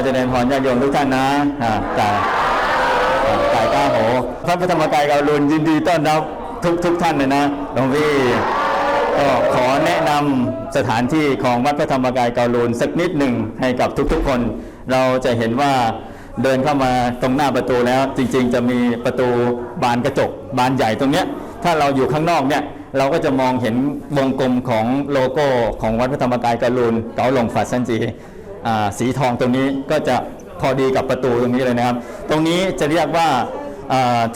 อเจริญพรญาติโยมทุกท่านนะอ่าจ่ายจ่ายก้าโหพระพุทธรรมกายกาลุนยินดีต้อนรับทุกทุกท่านเลยนะหลวงพี่ก็ขอแนะนำสถานที่ของวัดพระธรรมกายกาลุนสักนิดหนึ่งให้กับทุกๆคน เราจะเห็นว่าเดินเข้ามาตรงหน้าประตูแล้ว จริงๆ จะมีประตูบานกระจกบานใหญ่ตรงเนี้ยถ้าเราอยู่ข้างนอกเนี่ยเราก็จะมองเห็นวงกลมของโลโก้ของวัดพระธรรมกายกาลุนเกาหลงฝัดซันจี สีทองตรงนี้ก็จะพอดีกับประตูตรงนี้เลยนะครับ ตรงนี้จะเรียกว่า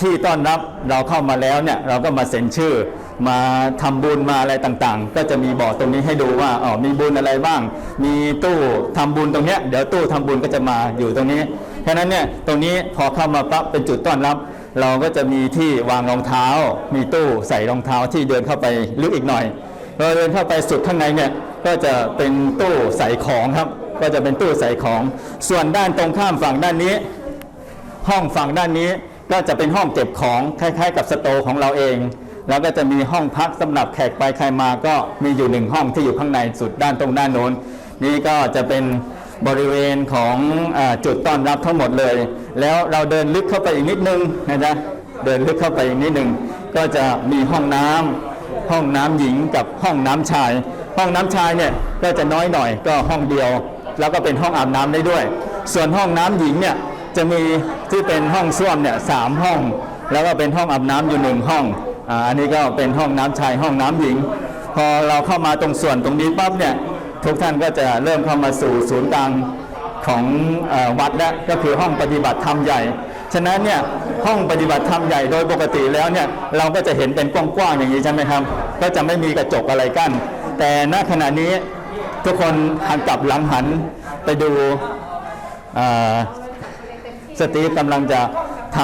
ที่ต้อนรับเราเข้ามาแล้วเนี่ยเราก็มาเซ็นชื่อมาทำบุญมาอะไรต่างๆ ก็จะมีบอร์ดตรงนี้ให้ดูว่าอ๋อมีบุญอะไรบ้าง มีตู้ทำบุญตรงเนี้ยเดี๋ยวตู้ทำบุญก็จะมาอยู่ตรงนี้เพราะฉะนั้นเนี่ยตรงนี้พอเข้ามาปั๊บเป็นจุดต้อนรับ เราก็จะมีที่วางรองเท้า มีตู้ใส่รองเท้าที่เดินเข้าไปลึกอีกหน่อยเราเดินเข้าไปสุดข้างในเนี่ยก็จะเป็นตู้ใส่ของครับ ก็จะเป็นตู้ใส่ของ ส่วนด้านตรงข้ามฝั่งด้านนี้ ห้องฝั่งด้านนี้ก็จะเป็นห้องเก็บของคล้ายๆ กับสโตร์ของเราเอง แล้วก็จะมีห้องพักสำหรับแขกไปใครมาก็มีอยู่หนึ่งห้องที่อยู่ข้างในสุดด้านตรงด้านโน้น นี่ก็จะเป็นบริเวณของอจุดต้อนรับทั้งหมดเลย แล้วเราเดินลึกเข้าไปอีกนิดนึงนะจ๊ะเดินลึกเข้าไปอีกนิดนึงก็จะมีห้องน้ำห้องน้ำหญิงกับห้องน้ำชาย ห้องน้ำชายเนี่ยก็จะน้อยหน่อยก็ห้องเดียว แล้วก็เป็นห้องอาบน้ำได้ด้วย ส่วนห้องน้ำหญิงเนี่ยจะมีที่เป็นห้องส้วมเนี่ยสามห้อง แล้วก็เป็นห้องอาบน้ำอยู่หนึ่งห้องอ่าอันนี้ก็เป็นห้องน้ำชายห้องน้ำหญิง พอเราเข้ามาตรงส่วนตรงนี้ปั๊บเนี่ยทุกท่านก็จะเริ่มเข้ามาสู่ศูนย์กลางของอวัดแล้วก็คือห้องปฏิบัติธรรมใหญ่ ฉะนั้นเนี่ยห้องปฏิบัติธรรมใหญ่โดยปกติแล้วเนี่ยเราก็จะเห็นเป็นกว้างๆอย่างนี้ใช่ไหมครับ ก็จะไม่มีกระจกอะไรกั้น แต่ณขณะนี้ ทุกคนหันกลับหลังหันไปดูสตีฟกำลังจะท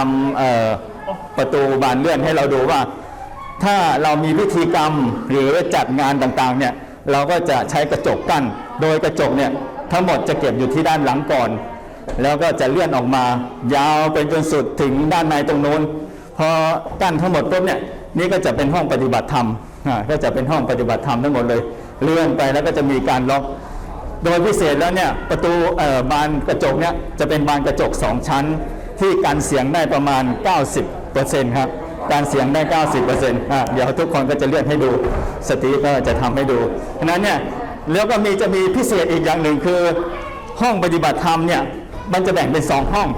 ำประตูบานเลื่อนให้เราดูว่า ถ้าเรามีพิธีกรรมหรือจัดงานต่างๆเนี่ยเราก็จะใช้กระจกกั้น โดยกระจกเนี่ยทั้งหมดจะเก็บอยู่ที่ด้านหลังก่อน แล้วก็จะเลื่อนออกมายาวไปจนสุดถึงด้านในตรงโน้นพอกั้นทั้งหมดปุ๊บเนี่ยนี่ก็จะเป็นห้องปฏิบัติธรรมก็จะเป็นห้องปฏิบัติธรรมทั้งหมดเลย เลื่อนไปแล้วก็จะมีการล็อก โดยพิเศษแล้วเนี่ยประตูบานกระจกเนี่ยจะเป็นบานกระจก 2 ชั้น ที่กันเสียงได้ประมาณ 90%ครับการเสียงได้ 90%อะเดี๋ยวทุกคนก็จะเลื่อนให้ดูสตีก็จะทำให้ดูฉะนั้นเนี่ยแล้วก็มีจะมีพิเศษอีกอย่างหนึ่งคือ ห้องปฏิบัติธรรมเนี่ยมันจะแบ่งเป็น 2 ห้อง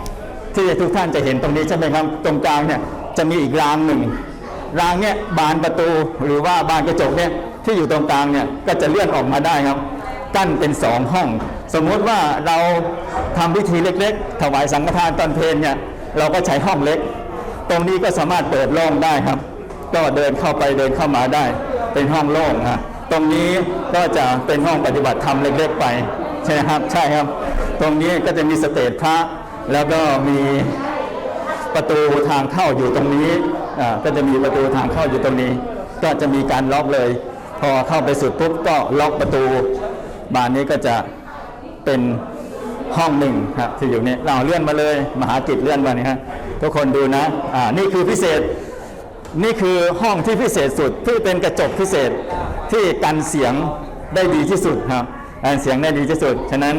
ที่ทุกท่านจะเห็นตรงนี้ใช่ไหมครับตรงกลางเนี่ยจะมีอีกรางหนึ่งรางเนี่ยบานประตูหรือว่าบานกระจกเนี่ย ที่อยู่ตรงกลางเนี่ยก็จะเลื่อนออกมาได้ครับ กั้นเป็นสองห้อง สมมุติว่าเราทำพิธีเล็ก ๆ ถวายสังฆทานตอนเพลเนี่ยเราก็ใช้ห้องเล็ก ตรงนี้ก็สามารถเปิดโล่งได้ครับ ก็เดินเข้าไปเดินเข้ามาได้ เป็นห้องโล่งนะตรงนี้ก็จะเป็นห้องปฏิบัติธรรมเล็ก ๆ ไปใช่ไหมครับใช่ครับ ตรงนี้ก็จะมีสเตจพระ แล้วก็มีประตูทางเข้าอยู่ตรงนี้อ่าก็จะมีประตูทางเข้าอยู่ตรงนี้ ก็จะมีการล็อกเลย พอเข้าไปสุดปุ๊บก็ล็อกประตู บานนี้ก็จะเป็นห้องหนึ่งครับที่อยู่นี่เราเลื่อนมาเลย มหากิจเลื่อนมานี่ฮะทุกคนดูนะอ่านี่คือพิเศษ นี่คือห้องที่พิเศษสุดที่เป็นกระจกพิเศษที่กันเสียงได้ดีที่สุดครับกันเสียงได้ดีที่สุด ฉะนั้น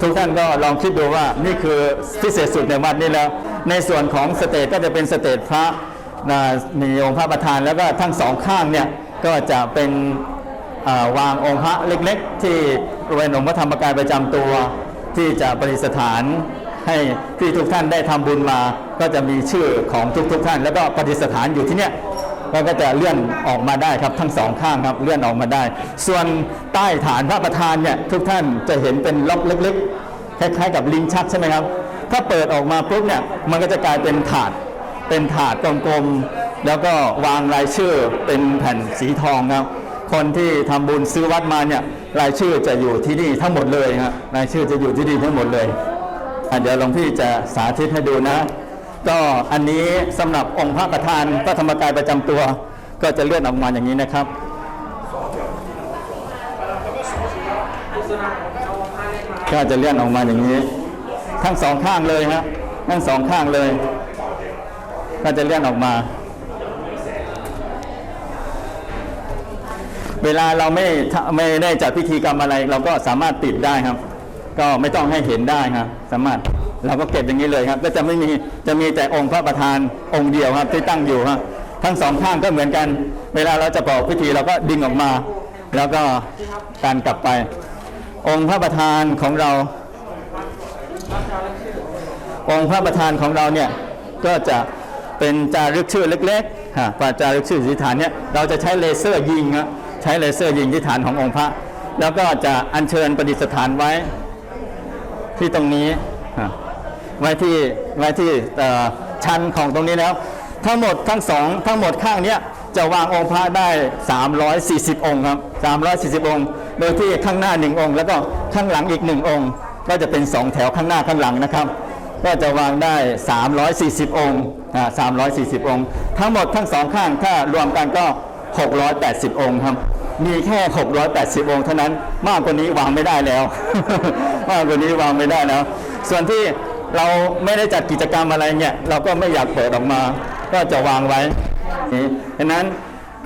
ทุกท่านก็ลองคิดดูว่านี่คือพิเศษสุดในวัดนี้แล้ว ในส่วนของสเตจก็จะเป็นสเตจพระนะมีองค์พระประธานแล้วก็ทั้งสองข้างเนี่ย ก็จะเป็นวางองค์พระเล็กๆ ที่บริเวณองค์พระธรรมกายประจำตัว ที่จะประดิษฐานให้ที่ทุกท่านได้ทำบุญมา ก็จะมีชื่อของทุกๆท่าน แล้วก็ประดิษฐานอยู่ที่เนี้ยแล้วก็จะเลื่อนออกมาได้ครับทั้งสองข้างครับเลื่อนออกมาได้ ส่วนใต้ฐานพระประธานเนี่ยทุกท่านจะเห็นเป็นล็อกเล็กๆคล้ายๆ กับลิ้นชักใช่ไหมครับ ถ้าเปิดออกมาปุ๊บเนี่ยมันก็จะกลายเป็นถาดเป็นถาดกลมๆ แล้วก็วางรายชื่อเป็นแผ่นสีทองครับ คนที่ทำบุญซื้อวัดมาเนี่ยรายชื่อจะอยู่ที่นี่ทั้งหมดเลยครับรายชื่อจะอยู่ที่นี่ทั้งหมดเลยเดี๋ยวหลวงพี่จะสาธิตให้ดูนะ ก็อันนี้สำหรับองค์พระประธานพระธรรมกายประจำตัว ก็จะเลื่อนออกมาอย่างนี้นะครับก็จะเลื่อนออกมาอย่างนี้ ทั้งสองข้างเลยฮะทั้งสองข้างเลย ก็จะเลื่อนออกมา เวลาเราไม่ไม่ได้จัดพิธีกรรมอะไรเราก็สามารถปิดได้ครับ ก็ไม่ต้องให้เห็นได้ครับ สามารถเราก็เก็บอย่างนี้เลยครับ ก็จะไม่มีจะมีแต่องค์พระประธานองค์เดียวครับที่ตั้งอยู่ครับทั้งสองข้างก็เหมือนกัน เวลาเราจะบอกพิธีเราก็ดึงออกมา แล้วก็การกลับไป องค์พระประธานของเรา องค์พระประธานของเราเนี่ยก็จะเป็นจารึกชื่อเล็กๆฮะปาจารึกชื่อที่ฐานเนี่ยเราจะใช้เลเซอร์ยิงครับ ใช้เลเซอร์ยิงที่ฐานขององค์พระ แล้วก็จะอัญเชิญประดิษฐานไว้ที่ตรงนี้ไว้ที่ไว้ที่ชั้นของตรงนี้แล้ว ทั้งหมดทั้งสองทั้งหมดข้างเนี้ยจะวางองค์พระได้ 340 องค์ครับ 340 องค์ โดยที่ข้างหน้าหนึ่งองค์ แล้วก็ข้างหลังอีกหนึ่งองค์ ก็จะเป็นสองแถวข้างหน้าข้างหลังนะครับ ก็จะวางได้ 340 องค์อ่า340 องค์ ทั้งหมดทั้งสองข้างถ้ารวมกันก็ 680 องค์ครับ มีแค่ 680 องค์เท่านั้น มากกว่านี้วางไม่ได้แล้ว มากกว่านี้วางไม่ได้แล้ว ส่วนที่เราไม่ได้จัดกิจกรรมอะไรเนี่ยเราก็ไม่อยากเปิดออกมา ก็จะวางไว้นี่ดังนั้น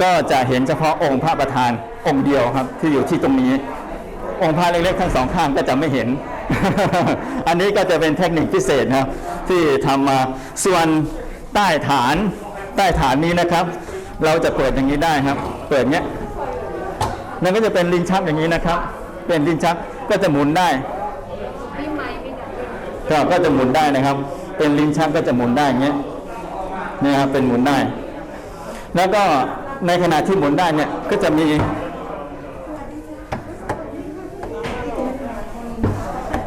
ก็จะเห็นเฉพาะองค์พระประธานองค์เดียวครับที่อยู่ที่ตรงนี้ องค์พระเล็กๆทั้งสองข้างก็จะไม่เห็น อันนี้ก็จะเป็นเทคนิคพิเศษนะครับที่ทำมาส่วนใต้ฐานใต้ฐานนี้นะครับ เราจะเปิดอย่างนี้ได้ครับ เปิดเนี้ย นั่นก็จะเป็นลิ้นชักอย่างนี้นะครับ เป็นลิ้นชักก็จะหมุนได้ก็ก็จะหมุนได้นะครับ เป็นลิ้นชักก็จะหมุนได้อย่างเงี้ยนี่ครับเป็นหมุนได้ แล้วก็ในขณะที่หมุนได้เนี่ยก็จะมี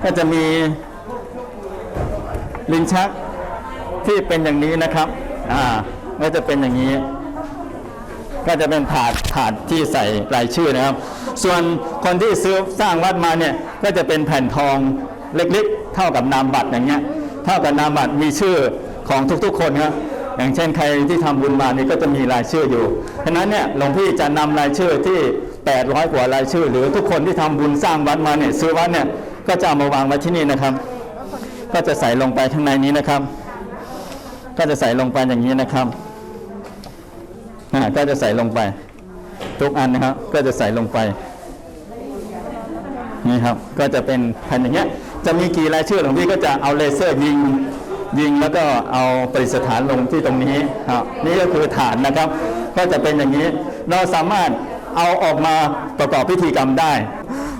ก็จะมีลิ้นชักที่เป็นอย่างนี้นะครับ อ่าก็จะเป็นอย่างนี้ ก็จะเป็นถาดถาดที่ใส่รายชื่อนะครับ ส่วนคนที่ซื้อสร้างวัดมาเนี่ยก็จะเป็นแผ่นทองเล็กๆ เท่ากับนามบัตรอย่างเงี้ยเท่ากับนามบัตรมีชื่อของทุกๆ คนครับอย่างเช่นใครที่ทำบุญมานี่ก็จะมีรายชื่ออยู่ฉะนั้นเนี่ยหลวงพี่จะนำรายชื่อที่ 800 กว่ารายชื่อ หรือทุกคนที่ทำบุญสร้างวัดมาเนี่ยซื้อวัดเนี่ยก็จะเอามาวางไว้ที่นี่นะครับ ก็จะใส่ลงไปข้างในนี้นะครับ ก็จะใส่ลงไปอย่างนี้นะครับ ก็จะใส่ลงไป ทุกอันนะครับ ก็จะใส่ลงไป นี่ครับ ก็จะเป็นแผ่นอย่างเงี้ย จะมีกี่รายชื่อหลวงพี่ก็จะเอาเลเซอร์ยิงยิงแล้วก็เอาปริสถานลงที่ตรงนี้ครับนี่ก็คือฐานนะครับ ก็จะเป็นอย่างนี้ เราสามารถเอาออกมาประกอบพิธีกรรมได้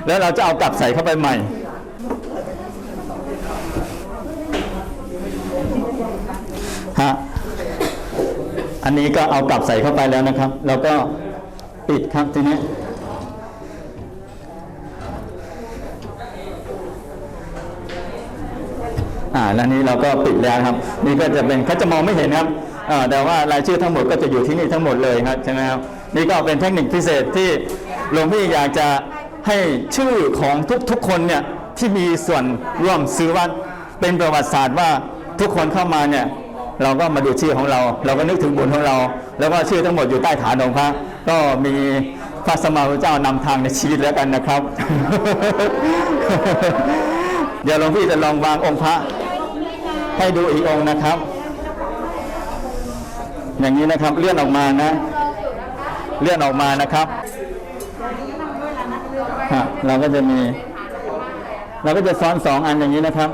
แล้วเราจะเอากลับใส่เข้าไปใหม่ ฮะ อั นนี้ก็เอากลับใส่เข้าไปแล้วนะครับแล้วก็ปิดครับทีนี้อ่าแล้วนี้เราก็ปิดแล้วครับ นี่ก็จะเป็นเขาจะมองไม่เห็นครับอ่าแต่ว่ารายชื่อทั้งหมดก็จะอยู่ที่นี่ทั้งหมดเลยครับใช่ไหมครับนี่ก็เป็นเทคนิคพิเศษที่หลวงพี่อยากจะให้ชื่อของทุกๆคนเนี่ยที่มีส่วนร่วมซื้อวัดเป็นประวัติศาสตร์ว่าทุกคนเข้ามาเนี่ย เราก็มาดูชื่อของเรา เราก็นึกถึงบุญของเรา แล้วก็ชื่อทั้งหมดอยู่ใต้ฐานองค์พระก็มีพระสมมาพุทธเจ้านำทางในชีวิตแล้วกันนะครับ เดี๋ยวหลวงพี่จะลองวางองค์พระ ให้ดูอีกองค์นะครับ อย่างนี้นะครับเลื่อนออกมานะ เลื่อนออกมานะครับเราก็จะมี เราก็จะซ้อนสองอันอย่างนี้นะครับ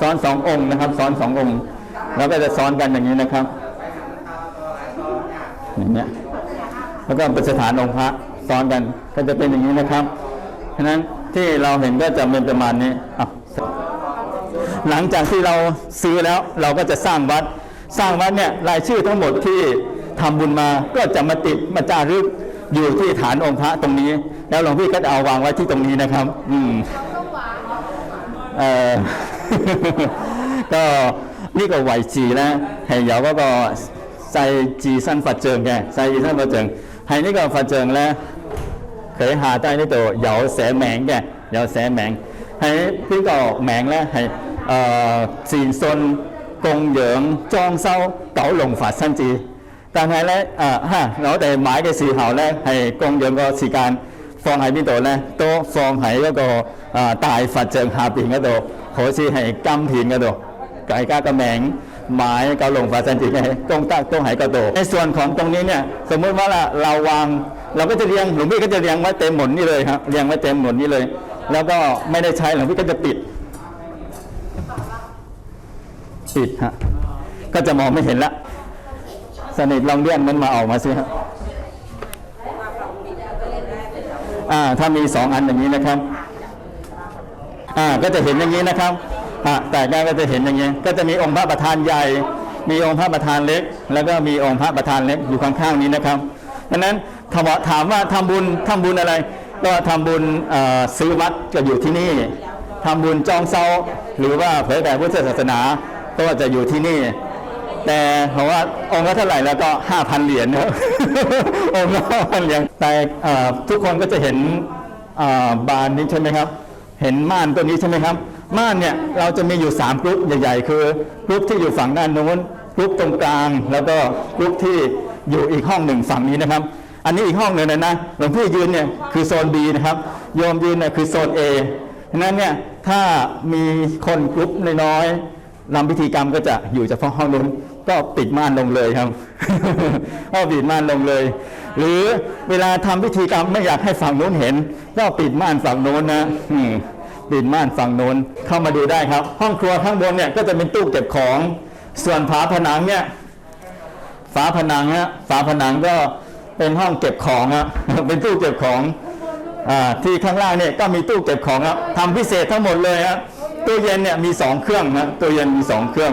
ซ้อนสององค์นะครับ ซ้อนสององค์ เราก็จะซ้อนกันอย่างนี้นะครับ อย่างเงี้ยแล้วก็เป็นสถานองค์พระซ้อนกันก็จะเป็นอย่างนี้นะครับฉะนั้นที่เราเห็นก็จะเป็นประมาณนี้หลังจากที่เราซื้อแล้วเราก็จะสร้างวัด สร้างวัดเนี่ยรายชื่อทั้งหมดที่ทำบุญมาก็จะมาติดมาจารึกอยู่ที่ฐานองค์พระตรงนี้ แล้วหลวงพี่ก็จะเอาวางไว้ที่ตรงนี้นะครับ อืมเออก็ 呢個位置咧係有嗰個細自身佛像嘅，細自身佛像係呢個佛像咧，佢下低呢度有寫名嘅，有寫名喺呢個名咧係誒善信供養裝修九龍佛身寺。但係咧，誒、嚇，我哋買嘅時候咧，係供養個時間放喺邊度咧？都放喺一個啊大佛像下邊嗰度，好似係金片嗰度。 ไายก้ากระแหมงหมายเกาหลงฝาสันติไงตรงตั้งตรงหายกระโดในส่วนของตรงนี้เนี่ยสมมุติว่าเราวางเราก็จะเรียงหลวงพี่ก็จะเรียงไว้เต็มหมดนี่เลยครับเรียงไว้เต็มหมดนี่เลย แล้วก็ไม่ได้ใช้หลวงพี่ก็จะปิดปิดฮะก็จะมองไม่เห็นละสนิทลองเลื่อนมันมาออกมาสิฮะอ่าถ้ามีสองอันอย่างนี้นะครับอ่าก็จะเห็นอย่างนี้นะครับ แต่ได้ก็จะเห็นอย่างนี้ยก็จะมีองค์พระประธานใหญ่ มีองค์พระประธานเล็ก แล้วก็มีองค์พระประธานเล็กอยู่ข้างๆนี้นะครับดังนั้นถามว่าถามว่าทำบุญทำบุญอะไร ก็ทำบุญซื้อวัดก็อยู่ที่นี่ทำบุญจองเซาหรือว่าเผยแผ่พุทธศาสนาก็จะอยู่ที่นี่ แต่เพราะว่าองค์ละเท่าไหร่แล้วก็5,000เหรียญนะองค์ละ5,000เหรียญแต่ทุกคนก็จะเห็นบานนี้ใช่ไหมครับ เห็นม่านตัวนี้ใช่ไหมครับ ม่านเนี่ยเราจะมีอยู่ 3 กรุ๊ปใหญ่ ๆ คือกรุ๊ปที่อยู่ฝั่งด้านโน้นกรุ๊ปตรงกลาง แล้วก็กรุ๊ปที่อยู่อีกห้องหนึ่งฝั่งนี้นะครับ อันนี้อีกห้องหนึ่งนะนะหลวงพี่ยืนเนี่ยคือโซน B นะครับโยมยืนเนี่ยคือโซน A ฉะนั้นเนี่ยถ้ามีคนกรุ๊ปน้อยๆนำพิธีกรรมก็จะอยู่เฉพาะห้องนู้นก็ปิดม่านลงเลยครับก็ปิดม่านลงเลย หรือเวลาทำพิธีกรรมไม่อยากให้ฝั่งนู้นเห็น ก็ปิดม่านฝั่งโน้นนะอื ปิดม่านฝั่งโน้นเข้ามาดูได้ครับ ห้องครัวข้างบนเนี่ยก็จะเป็นตู้เก็บของ ส่วนฝาผนังเนี่ยฝาผนังฮะฝาผนังก็เป็นห้องเก็บของฮะเป็นตู้เก็บของอ่าที่ข้างล่างเนี่ยก็มีตู้เก็บของครับทำพิเศษทั้งหมดเลยครับตู้เย็นเนี่ยมีสองเครื่องนะตู้เย็นมีสองเครื่อง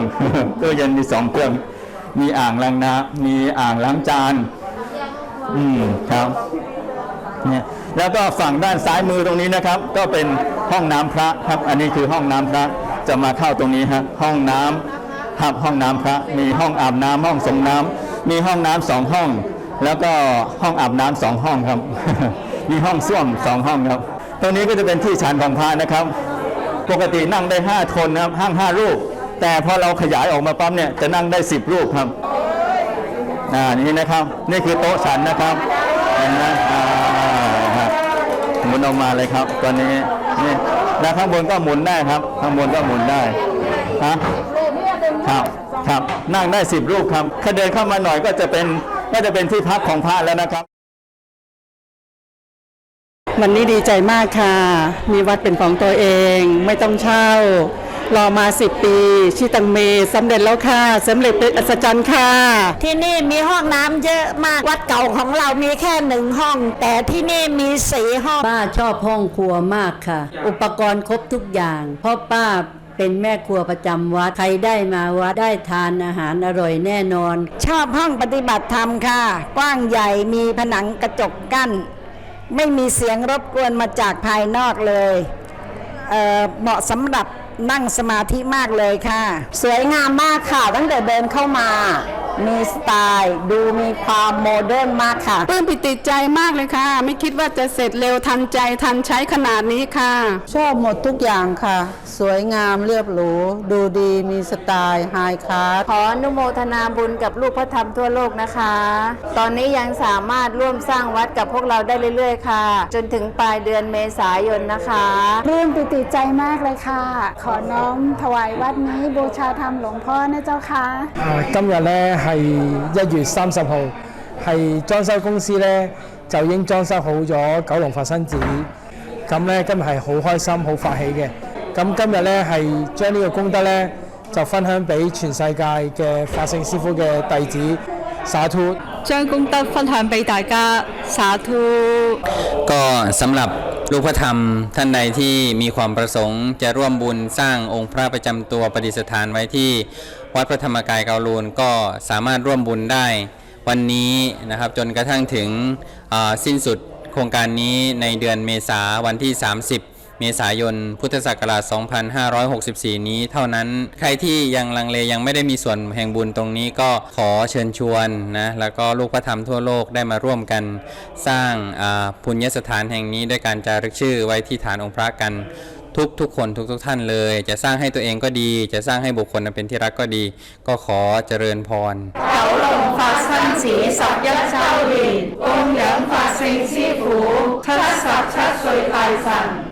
ตู้เย็นมีสองเครื่อง มีอ่างล้างน้ำมีอ่างล้างจาน อืมครับเนี่ย แล้วก็ฝั่งด้านซ้ายมือตรงนี้นะครับ ก็เป็นห้องน้ำพระครับ อันนี้คือห้องน้ำพระจะมาเข้าตรงนี้ฮะห้องน้ำครับห้องน้ำพระมีห้องอาบน้ำห้องส่งน้ำมีห้องน้ำสองห้อง แล้วก็ห้องอาบน้ำสองห้องครับ มีห้องส้วมสองห้องครับตรงนี้ก็จะเป็นที่ฉันของพระนะครับ ปกตินั่งได้ 5 คนนะครับห้างห้ารูป แต่พอเราขยายออกมาปั๊มเนี่ยจะนั่งได้ 10 รูปครับอ่านี่นะครับ นี่คือโต๊ะฉันนะครับเห็นไหม นออกมาเลยครับ ตอนนี้นี่แล้วข้างบนก็หมุนได้ครับ ข้างบนก็หมุนได้ฮะครับครับนั่งได้สิบรูปครับถ้าเดินเข้ามาหน่อยก็จะเป็นก็จะเป็นที่พักของพระแล้วนะครับ วันนี้ดีใจมากค่ะ มีวัดเป็นของตัวเอง ไม่ต้องเช่า รอมาสิบปี ชิตังเมสำเร็จแล้วค่ะสำเร็จเป็นอัศจรรย์ค่ะ ที่นี่มีห้องน้ำเยอะมากวัดเก่าของเรามีแค่หนึ่งห้อง แต่ที่นี่มีสี่ห้องป้าชอบห้องครัวมากค่ะ อุปกรณ์ครบทุกอย่าง เพราะป้าเป็นแม่ครัวประจำวัดใครได้มาวัดได้ทานอาหารอร่อยแน่นอน ชอบห้องปฏิบัติธรรมค่ะ กว้างใหญ่มีผนังกระจกกั้น ไม่มีเสียงรบกวนมาจากภายนอกเลยเอ่อเหมาะสำหรับ นั่งสมาธิมากเลยค่ะ สวยงามมากค่ะตั้งแต่เดินเข้ามา มีสไตล์ ดูมีความโมเดิร์นมากค่ะ ปลื้มปิติใจมากเลยค่ะ ไม่คิดว่าจะเสร็จเร็วทันใจทันใช้ขนาดนี้ค่ะ ชอบหมดทุกอย่างค่ะ สวยงามเรียบหรู ดูดีมีสไตล์ไฮคลาสขออนุโมทนาบุญกับลูกพระธรรมทั่วโลกนะคะ ตอนนี้ยังสามารถร่วมสร้างวัดกับพวกเราได้เรื่อย ๆ ค่ะ จนถึงปลายเดือนเมษายนนะคะ ปลื้มปิติใจมากเลยค่ะ ขอน้อมถวายวัดนี้บูชาธรรมหลวงพ่อนะเจ้าค่ะ อ่อย่าแลห系一月三十号，系装修公司呢就已经装修好咗九龙佛生寺，咁呢今日系好开心、好发起嘅。咁今日呢系将呢个功德呢就分享俾全世界嘅法圣师傅嘅弟子，洒脱。将功德分享俾大家，สาธุ ก็สำหรับลูกพระธรรมท่านใดที่มีความประสงค์จะร่วมบุญสร้างองค์พระประจำตัวประดิษฐานไว้ที่ วัดพระธรรมกายเกาลูนก็สามารถร่วมบุญได้วันนี้นะครับจนกระทั่งถึงสิ้นสุดโครงการนี้ในเดือนเมษาวันที่ 30 เมษายน พุทธศักราช 2564 นี้เท่านั้นใครที่ยังลังเลยังไม่ได้มีส่วนแห่งบุญตรงนี้ก็ขอเชิญชวนนะแล้วก็ลูกพระธรรมทั่วโลกได้มาร่วมกันสร้างพุญญสถานแห่งนี้ด้วยการจารึกชื่อไว้ที่ฐานองค์พระกัน ทุกทุกๆคนทุกทุกๆท่านเลย จะสร้างให้ตัวเองก็ดี จะสร้างให้บุคคลอันเป็นที่รักก็ดี ก็ขอเจริญพร 九龙法身寺十一周年，供养法圣师傅七十七岁大神，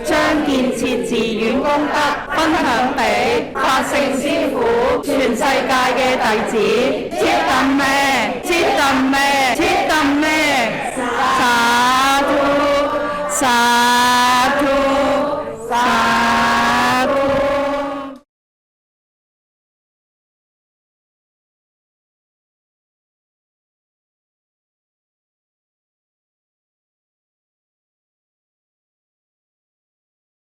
将建设寺院功德分享俾法圣师傅全世界嘅弟子，知道咩？知道咩？